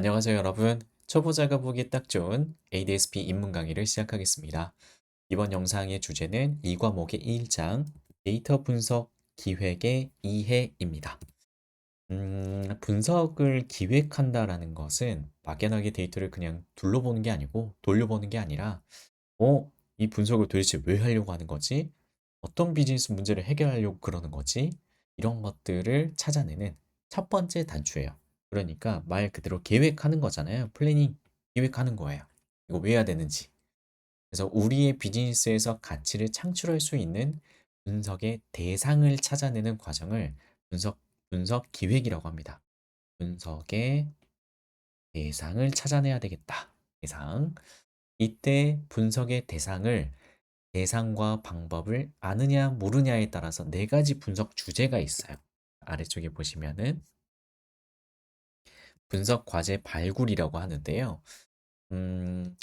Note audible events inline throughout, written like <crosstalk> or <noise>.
안녕하세요, 여러분. 초보자가 보기 딱 좋은 ADSP 입문 강의를 시작하겠습니다. 이번 영상의 주제는 이 과목의 1장 데이터 분석 기획의 이해입니다. 음, 분석을 기획한다라는 것은 막연하게 데이터를 그냥 둘러보는 게 아니고 돌려보는 게 아니라 어, 이 분석을 도대체 왜 하려고 하는 거지? 어떤 비즈니스 문제를 해결하려고 그러는 거지? 이런 것들을 찾아내는 첫 번째 단추예요. 그러니까 말 그대로 계획하는 거잖아요. 플래닝, 계획하는 거예요. 이거 왜 해야 되는지. 그래서 우리의 비즈니스에서 가치를 창출할 수 있는 분석의 대상을 찾아내는 과정을 분석, 분석 기획이라고 합니다. 분석의 대상을 찾아내야 되겠다. 대상. 이때 분석의 대상을 대상과 방법을 아느냐 모르냐에 따라서 네 가지 분석 주제가 있어요. 아래쪽에 보시면은 분석 과제 발굴이라고 하는데요. 음,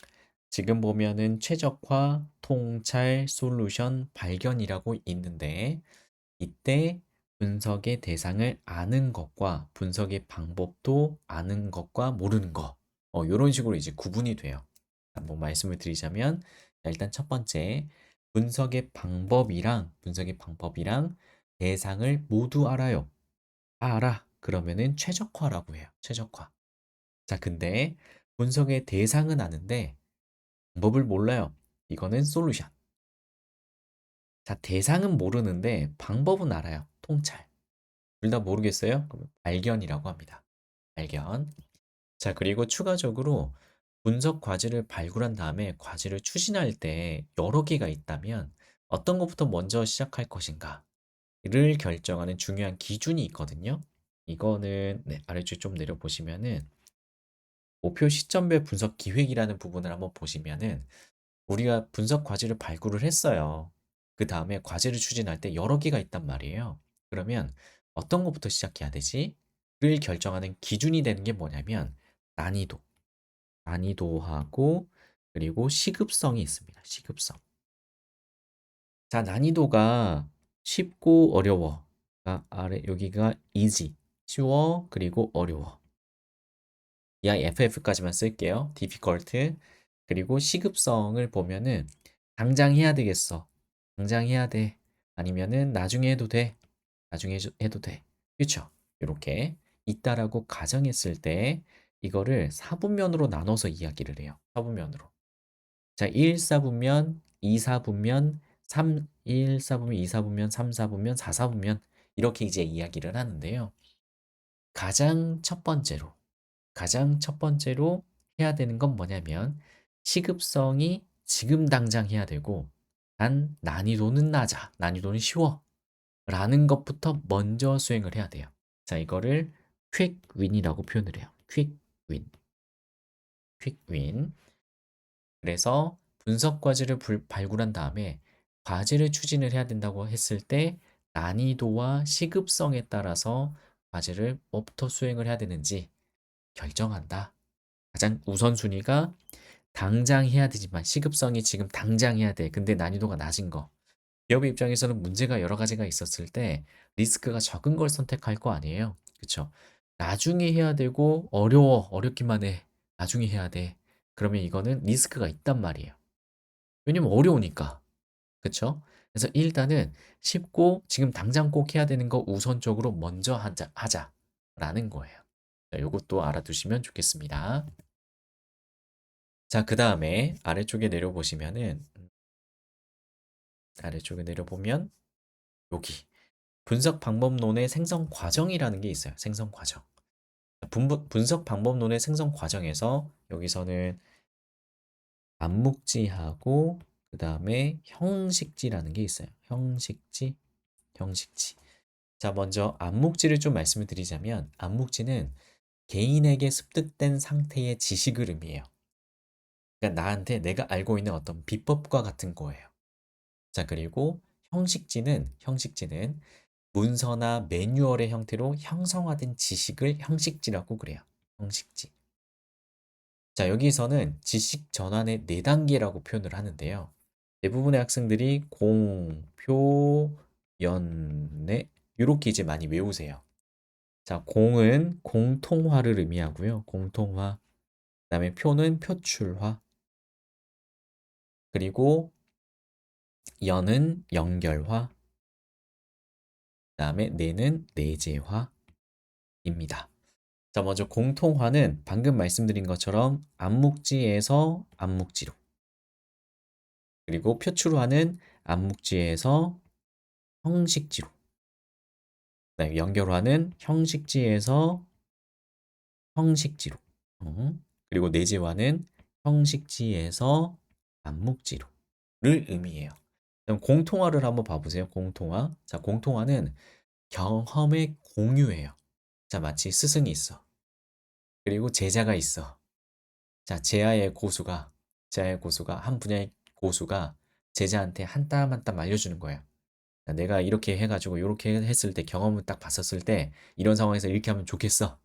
지금 보면은 최적화, 통찰, 솔루션, 발견이라고 있는데 이때 분석의 대상을 아는 것과 분석의 방법도 아는 것과 모르는 것 어, 이런 식으로 이제 구분이 돼요. 한번 말씀을 드리자면 일단 첫 번째 분석의 방법이랑 분석의 방법이랑 대상을 모두 알아요. 아, 알아. 그러면은 최적화라고 해요. 최적화. 자, 근데 분석의 대상은 아는데 방법을 몰라요. 이거는 솔루션. 자, 대상은 모르는데 방법은 알아요. 통찰. 둘 다 모르겠어요? 그러면 발견이라고 합니다. 발견. 자, 그리고 추가적으로 분석 과제를 발굴한 다음에 과제를 추진할 때 여러 개가 있다면 어떤 것부터 먼저 시작할 것인가를 결정하는 중요한 기준이 있거든요. 이거는 네, 아래쪽 좀 내려 보시면은 목표 시점별 분석 기획이라는 부분을 한번 보시면은 우리가 분석 과제를 발굴을 했어요. 그 다음에 과제를 추진할 때 여러 개가 있단 말이에요. 그러면 어떤 것부터 시작해야 되지? 를 결정하는 기준이 되는 게 뭐냐면 난이도. 난이도하고 그리고 시급성이 있습니다. 시급성. 자, 난이도가 쉽고 어려워. 아, 아래 여기가 easy. 쉬워 그리고 어려워. 이 FF까지만 쓸게요. difficult. 그리고 시급성을 보면은 당장 해야 되겠어. 당장 해야 돼. 아니면은 나중에 해도 돼. 나중에 해도 돼. 그렇죠? 이렇게 있다라고 가정했을 때 이거를 사분면으로 나눠서 이야기를 해요. 사분면으로. 자, 1, 4분면, 2, 4분면, 3, 1, 4분면, 2, 4분면, 3, 4분면, 4, 4분면 이렇게 이제 이야기를 하는데요. 가장 첫 번째로 가장 첫 번째로 해야 되는 건 뭐냐면 시급성이 지금 당장 해야 되고 단 난이도는 낮아, 난이도는 쉬워 라는 것부터 먼저 수행을 해야 돼요. 자, 이거를 quick win이라고 표현을 해요. quick win. quick win. 그래서 분석 과제를 불, 발굴한 다음에 과제를 추진을 해야 된다고 했을 때 난이도와 시급성에 따라서 과제를 뭐부터 수행을 해야 되는지 결정한다. 가장 우선순위가 당장 해야 되지만 시급성이 지금 당장 해야 돼. 근데 난이도가 낮은 거. 기업의 입장에서는 문제가 여러 가지가 있었을 때 리스크가 적은 걸 선택할 거 아니에요. 그쵸? 나중에 해야 되고 어려워. 어렵기만 해. 나중에 해야 돼. 그러면 이거는 리스크가 있단 말이에요. 왜냐면 어려우니까. 그쵸? 그래서 일단은 쉽고 지금 당장 꼭 해야 되는 거 우선적으로 먼저 하자, 하자라는 거예요. 자, 요것도 알아두시면 좋겠습니다. 자, 그 다음에 아래쪽에 내려보시면은 아래쪽에 내려보면 여기 분석 방법론의 생성 과정이라는 게 있어요. 생성 과정. 분, 분석 방법론의 생성 과정에서 여기서는 암묵지하고 그 다음에 형식지라는 게 있어요. 형식지, 형식지. 자, 먼저 암묵지를 좀 말씀을 드리자면 암묵지는 개인에게 습득된 상태의 지식을 의미해요. 그러니까 나한테 내가 알고 있는 어떤 비법과 같은 거예요. 자, 그리고 형식지는 형식지는 문서나 매뉴얼의 형태로 형성화된 지식을 형식지라고 그래요. 형식지. 자, 여기서는 지식 전환의 네 단계라고 표현을 하는데요. 대부분의 학생들이 공, 표, 연내 이렇게 이제 많이 외우세요. 자, 공은 공통화를 의미하고요. 공통화. 그다음에 표는 표출화. 그리고 연은 연결화. 그다음에 내는 내재화입니다. 자, 먼저 공통화는 방금 말씀드린 것처럼 암묵지에서 암묵지로. 그리고 표출화는 암묵지에서 형식지로. 네, 연결화는 형식지에서 형식지로. 어, 그리고 내재화는 형식지에서 암묵지로를 의미해요. 그럼 공통화를 한번 봐보세요. 공통화. 자, 공통화는 경험의 공유예요. 자, 마치 스승이 있어. 그리고 제자가 있어. 자, 제아의 고수가, 제아의 고수가, 한 분야의 고수가 제자한테 한 땀 한 땀 알려주는 거예요. 자, 내가 이렇게 해가지고 이렇게 했을 때 경험을 딱 봤었을 때 이런 상황에서 이렇게 하면 좋겠어.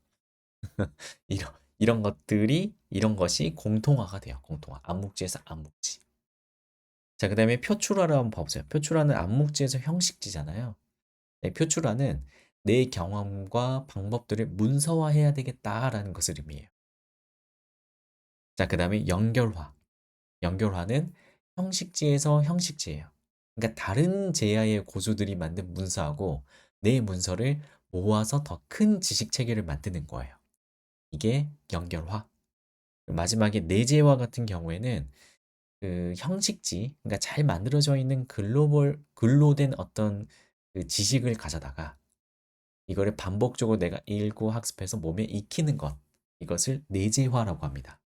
<laughs> 이런, 이런 것들이, 이런 것이 공통화가 돼요. 공통화. 암묵지에서 암묵지. 자, 그 다음에 표출화를 한번 봐보세요. 표출화는 암묵지에서 형식지잖아요. 네, 표출화는 내 경험과 방법들을 문서화해야 되겠다라는 것을 의미해요. 자, 그 다음에 연결화. 연결화는 형식지에서 형식지예요. 그러니까 다른 제야의 고수들이 만든 문서하고 내 문서를 모아서 더 큰 지식 체계를 만드는 거예요. 이게 연결화. 마지막에 내재화 같은 경우에는 그 형식지, 그러니까 잘 만들어져 있는 글로벌 글로 된 어떤 그 지식을 가져다가 이거를 반복적으로 내가 읽고 학습해서 몸에 익히는 것. 이것을 내재화라고 합니다.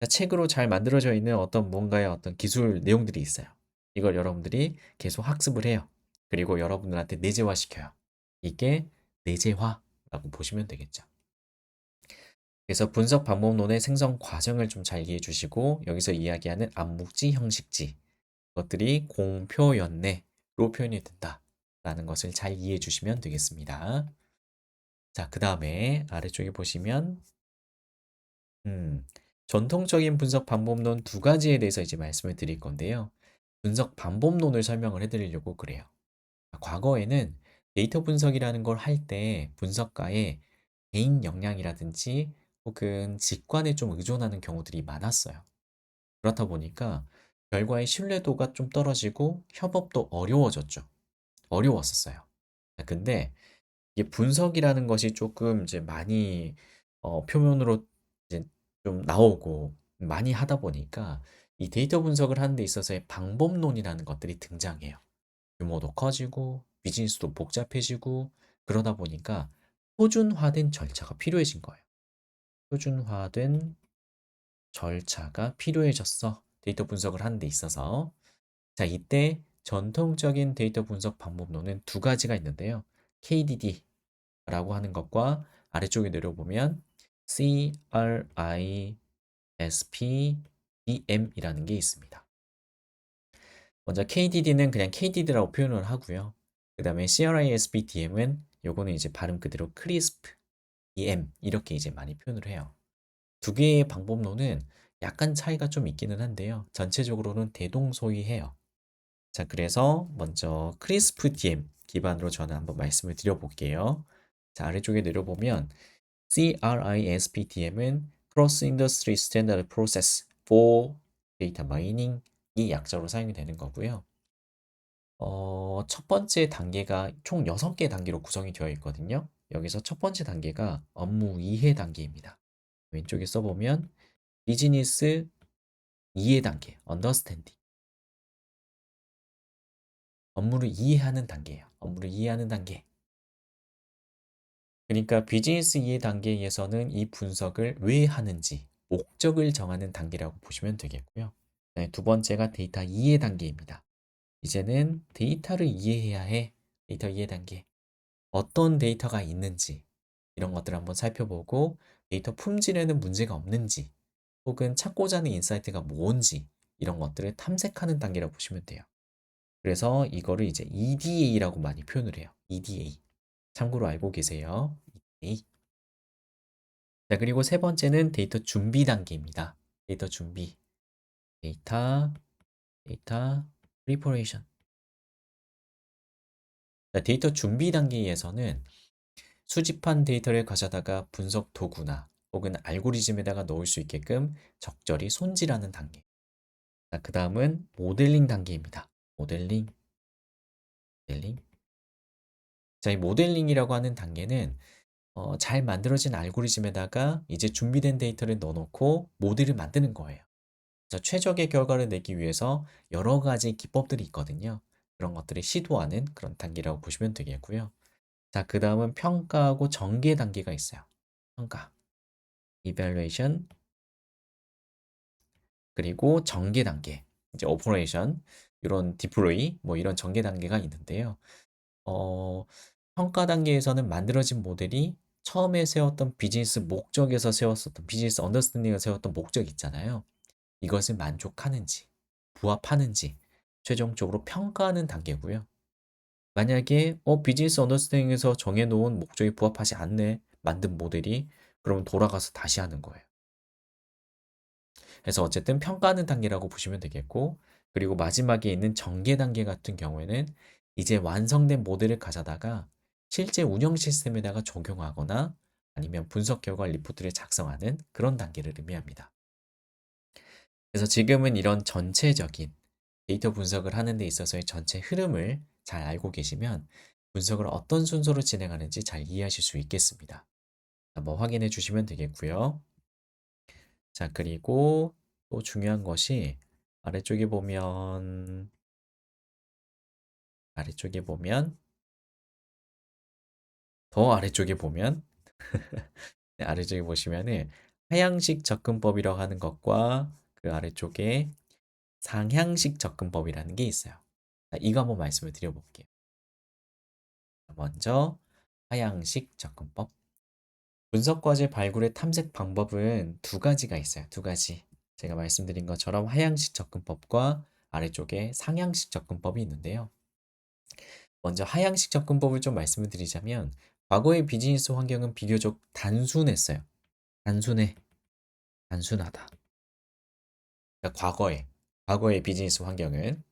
그러니까 책으로 잘 만들어져 있는 어떤 뭔가의 어떤 기술 내용들이 있어요. 이걸 여러분들이 계속 학습을 해요. 그리고 여러분들한테 내재화 시켜요. 이게 내재화라고 보시면 되겠죠. 그래서 분석 방법론의 생성 과정을 좀 잘 이해해 주시고 여기서 이야기하는 암묵지, 형식지 것들이 공표연내로 표현이 된다라는 것을 잘 이해해 주시면 되겠습니다. 자, 그 다음에 아래쪽에 보시면 음, 전통적인 분석 방법론 두 가지에 대해서 이제 말씀을 드릴 건데요. 분석 방법론을 설명을 해드리려고 그래요. 과거에는 데이터 분석이라는 걸 할 때 분석가의 개인 역량이라든지 혹은 직관에 좀 의존하는 경우들이 많았어요. 그렇다 보니까 결과의 신뢰도가 좀 떨어지고 협업도 어려워졌죠. 어려웠었어요. 근데 이게 분석이라는 것이 조금 이제 많이 어, 표면으로 좀 나오고 많이 하다 보니까 이 데이터 분석을 하는 데 있어서의 방법론이라는 것들이 등장해요. 규모도 커지고 비즈니스도 복잡해지고 그러다 보니까 표준화된 절차가 필요해진 거예요. 표준화된 절차가 필요해졌어. 데이터 분석을 하는 데 있어서. 자, 이때 전통적인 데이터 분석 방법론은 두 가지가 있는데요. KDD라고 하는 것과 아래쪽에 내려보면 CRISP-DM이라는 게 있습니다. 먼저 KDD는 그냥 KDD라고 표현을 하고요. 그 다음에 CRISP-DM은 요거는 이제 발음 그대로 크리스프, DM 이렇게 이제 많이 표현을 해요. 두 개의 방법론은 약간 차이가 좀 있기는 한데요. 전체적으로는 대동소이해요. 자, 그래서 먼저 크리스프 DM 기반으로 저는 한번 말씀을 드려볼게요. 자, 아래쪽에 내려보면 CRISP-DM은 Cross Industry Standard Process for Data Mining 이 약자로 사용이 되는 거고요. 어, 첫 번째 단계가 총 6개 단계로 구성이 되어 있거든요. 여기서 첫 번째 단계가 업무 이해 단계입니다. 왼쪽에 써보면 비즈니스 이해 단계, understanding. 업무를 이해하는 단계예요. 업무를 이해하는 단계. 그러니까 비즈니스 이해 단계에서는 이 분석을 왜 하는지 목적을 정하는 단계라고 보시면 되겠고요. 네, 두 번째가 데이터 이해 단계입니다. 이제는 데이터를 이해해야 해. 데이터 이해 단계. 어떤 데이터가 있는지 이런 것들을 한번 살펴보고 데이터 품질에는 문제가 없는지 혹은 찾고자 하는 인사이트가 뭔지 이런 것들을 탐색하는 단계라고 보시면 돼요. 그래서 이거를 이제 EDA라고 많이 표현을 해요. EDA. 참고로 알고 계세요. EDA. 자, 그리고 세 번째는 데이터 준비 단계입니다. 데이터 준비. 데이터, 데이터, 프리퍼레이션. 데이터 준비 단계에서는 수집한 데이터를 가져다가 분석 도구나 혹은 알고리즘에다가 넣을 수 있게끔 적절히 손질하는 단계. 자, 그 다음은 모델링 단계입니다. 모델링. 모델링. 자, 이 모델링이라고 하는 단계는 어, 잘 만들어진 알고리즘에다가 이제 준비된 데이터를 넣어놓고 모델을 만드는 거예요. 자, 최적의 결과를 내기 위해서 여러 가지 기법들이 있거든요. 그런 것들을 시도하는 그런 단계라고 보시면 되겠고요. 자, 그 다음은 평가하고 전개 단계가 있어요. 평가, evaluation, 그리고 전개 단계, 이제 operation, 이런 deploy, 뭐 이런 전개 단계가 있는데요. 어, 평가 단계에서는 만들어진 모델이 처음에 세웠던 비즈니스 목적에서 세웠었던 비즈니스 언더스탠딩을 세웠던 목적 있잖아요. 이것을 만족하는지, 부합하는지 최종적으로 평가하는 단계고요. 만약에 어 비즈니스 언더스탠딩에서 정해놓은 목적에 부합하지 않네 만든 모델이 그러면 돌아가서 다시 하는 거예요. 그래서 어쨌든 평가하는 단계라고 보시면 되겠고 그리고 마지막에 있는 전개 단계 같은 경우에는 이제 완성된 모델을 가져다가 실제 운영 시스템에다가 적용하거나 아니면 분석 결과 리포트를 작성하는 그런 단계를 의미합니다. 그래서 지금은 이런 전체적인 데이터 분석을 하는 데 있어서의 전체 흐름을 잘 알고 계시면 분석을 어떤 순서로 진행하는지 잘 이해하실 수 있겠습니다. 한번 확인해 주시면 되겠고요. 자, 그리고 또 중요한 것이 아래쪽에 보면 아래쪽에 보면 더 아래쪽에 보면 <laughs> 네, 아래쪽에 보시면은 하향식 접근법이라고 하는 것과 그 아래쪽에 상향식 접근법이라는 게 있어요. 자, 이거 한번 말씀을 드려볼게요. 먼저 하향식 접근법. 분석 과제 발굴의 탐색 방법은 두 가지가 있어요. 두 가지. 제가 말씀드린 것처럼 하향식 접근법과 아래쪽에 상향식 접근법이 있는데요. 먼저 하향식 접근법을 좀 말씀을 드리자면 과거의 비즈니스 환경은 비교적 단순했어요. 단순해. 단순하다. 그러니까 과거에 과거의 비즈니스 환경은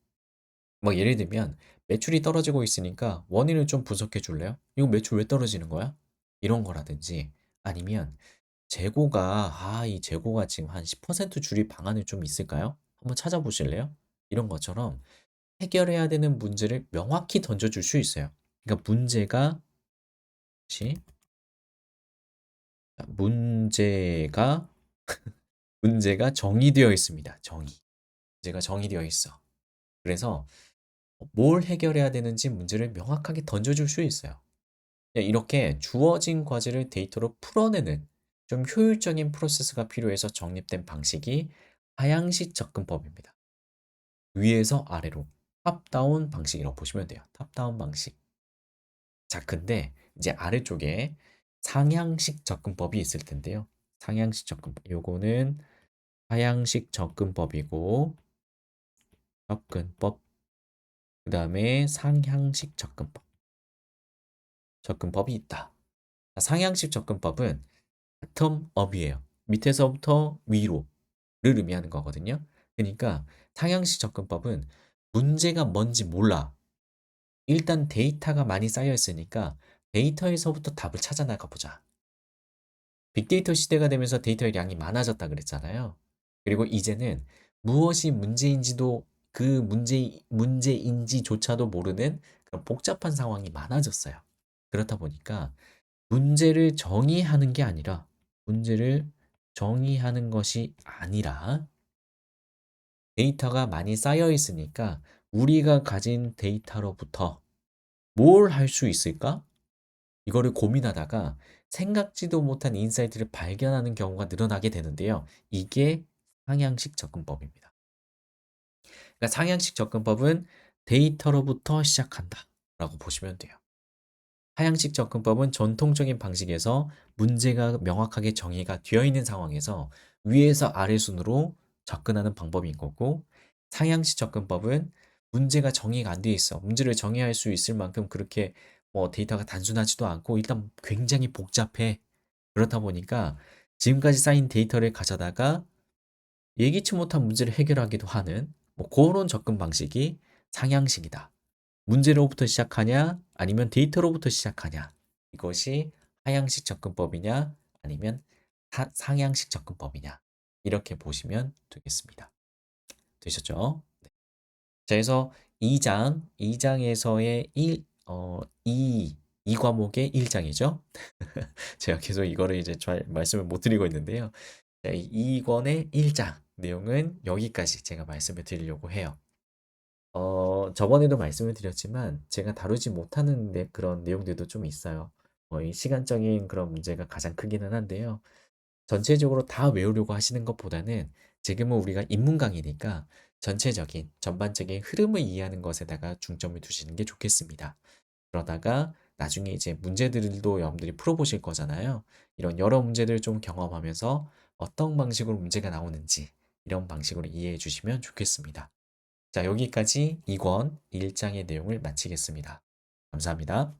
뭐 예를 들면 매출이 떨어지고 있으니까 원인을 좀 분석해 줄래요? 이거 매출 왜 떨어지는 거야? 이런 거라든지 아니면 재고가 아, 이 재고가 지금 한 10% 줄일 방안이 좀 있을까요? 한번 찾아보실래요? 이런 것처럼 해결해야 되는 문제를 명확히 던져줄 수 있어요. 그러니까 문제가 문제가 <laughs> 문제가 정의되어 있습니다. 정의. 문제가 정의되어 있어. 그래서 뭘 해결해야 되는지 문제를 명확하게 던져줄 수 있어요. 이렇게 주어진 과제를 데이터로 풀어내는 좀 효율적인 프로세스가 필요해서 정립된 방식이 하향식 접근법입니다. 위에서 아래로 탑다운 방식이라고 보시면 돼요. 탑다운 방식. 자, 근데 이제 아래쪽에 상향식 접근법이 있을 텐데요. 상향식 접근법. 요거는 하향식 접근법이고 접근법. 그 다음에 상향식 접근법. 접근법이 있다. 상향식 접근법은 바텀 업이에요. 밑에서부터 위로를 의미하는 거거든요. 그러니까 상향식 접근법은 문제가 뭔지 몰라. 일단 데이터가 많이 쌓여 있으니까 데이터에서부터 답을 찾아 나가 보자. 빅데이터 시대가 되면서 데이터의 양이 많아졌다 그랬잖아요. 그리고 이제는 무엇이 문제인지도 그 문제 문제인지조차도 모르는 그런 복잡한 상황이 많아졌어요. 그렇다 보니까 문제를 정의하는 게 아니라 문제를 정의하는 것이 아니라 데이터가 많이 쌓여 있으니까 우리가 가진 데이터로부터 뭘 할 수 있을까? 이거를 고민하다가 생각지도 못한 인사이트를 발견하는 경우가 늘어나게 되는데요. 이게 상향식 접근법입니다. 그러니까 상향식 접근법은 데이터로부터 시작한다 라고 보시면 돼요. 하향식 접근법은 전통적인 방식에서 문제가 명확하게 정의가 되어 있는 상황에서 위에서 아래 순으로 접근하는 방법인 거고 상향식 접근법은 문제가 정의가 안 되어 있어. 문제를 정의할 수 있을 만큼 그렇게 뭐 데이터가 단순하지도 않고 일단 굉장히 복잡해. 그렇다 보니까 지금까지 쌓인 데이터를 가져다가 예기치 못한 문제를 해결하기도 하는 뭐 그런 접근 방식이 상향식이다. 문제로부터 시작하냐 아니면 데이터로부터 시작하냐 이것이 하향식 접근법이냐 아니면 하- 상향식 접근법이냐 이렇게 보시면 되겠습니다. 되셨죠? 네. 자, 그래서 2장, 2장에서의 1, 어, 2, 이 과목의 1장이죠. <laughs> 제가 계속 이거를 이제 잘 말씀을 못 드리고 있는데요. 자, 이 2권의 1장 내용은 여기까지 제가 말씀을 드리려고 해요. 어, 저번에도 말씀을 드렸지만 제가 다루지 못하는 내- 그런 내용들도 좀 있어요. 어, 이 시간적인 그런 문제가 가장 크기는 한데요. 전체적으로 다 외우려고 하시는 것보다는 지금은 우리가 인문 강의니까 전체적인 전반적인 흐름을 이해하는 것에다가 중점을 두시는 게 좋겠습니다. 그러다가 나중에 이제 문제들도 여러분들이 풀어보실 거잖아요. 이런 여러 문제들을 좀 경험하면서 어떤 방식으로 문제가 나오는지 이런 방식으로 이해해 주시면 좋겠습니다. 자, 여기까지 2권 1장의 내용을 마치겠습니다. 감사합니다.